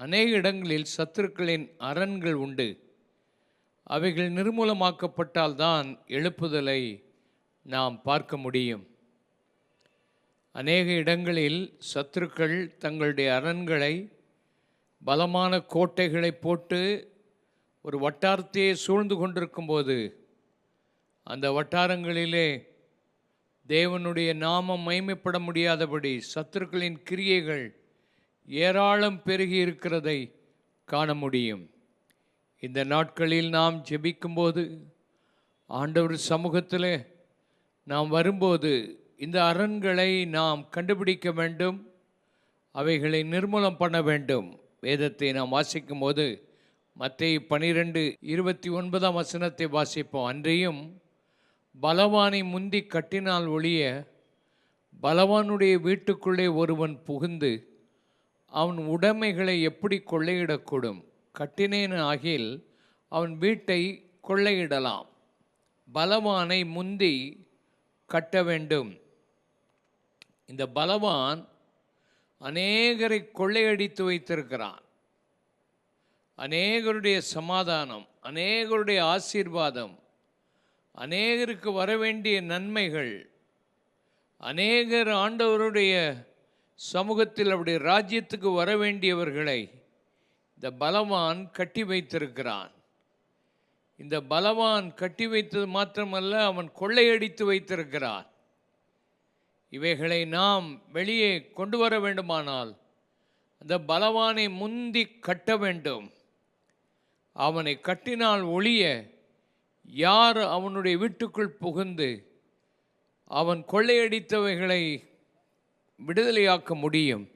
அநேக இடங்களில் சத்துருக்களின் அரண்கள் உண்டு. அவைகள் நிர்மூலமாக்கப்பட்டால்தான் எழுப்புதலை நாம் பார்க்க முடியும். அநேக இடங்களில் சத்துருக்கள் தங்களுடைய அரண்களை பலமான கோட்டைகளை போட்டு ஒரு வட்டாரத்தையே சூழ்ந்து கொண்டிருக்கும்போது அந்த வட்டாரங்களிலே தேவனுடைய நாமம் மைமைப்பட முடியாதபடி சத்துருக்களின் கிரியைகள் ஏராளம் பெருகி இருக்கிறதை காண முடியும். இந்த நாட்களில் நாம் ஜெபிக்கும்போது ஆண்டவர் சமூகத்தில் நாம் வரும்போது இந்த அரண்களை நாம் கண்டுபிடிக்க வேண்டும் அவைகளை நிர்மூலம் பண்ண வேண்டும். வேதத்தை நாம் வாசிக்கும் போது மத்திய பனிரெண்டு இருபத்தி ஒன்பதாம் வசனத்தை வாசிப்போம். அன்றையும் பலவானை முந்தி கட்டினால் ஒழிய பலவானுடைய வீட்டுக்குள்ளே ஒருவன் புகுந்து அவன் உடைமைகளை எப்படி கொள்ளையிடக்கூடும்? கட்டினேன் ஆகில் அவன் வீட்டை கொள்ளையிடலாம். பலவானை முந்தி கட்ட வேண்டும். இந்த பலவான் அநேகரை கொள்ளையடித்து வைத்திருக்கிறான். அநேகருடைய சமாதானம் அநேகருடைய ஆசீர்வாதம் அநேகருக்கு வர வேண்டிய நன்மைகள் அநேகர் ஆண்டவருடைய சமூகத்தில் அவருடைய ராஜ்யத்துக்கு வர வேண்டியவர்களை இந்த பலவான் கட்டி வைத்திருக்கிறான். இந்த பலவான் கட்டி வைத்தது மாத்திரமல்ல அவன் கொள்ளையடித்து வைத்திருக்கிறான். இவைகளை நாம் வெளியே கொண்டு வர வேண்டுமானால் அந்த பலவானை முந்தி கட்ட வேண்டும். அவனை கட்டினால் ஒழிய யார் அவனுடைய வீட்டுக்குள் புகுந்து அவன் கொள்ளையடித்தவைகளை விடுதலையாக்க முடியும்.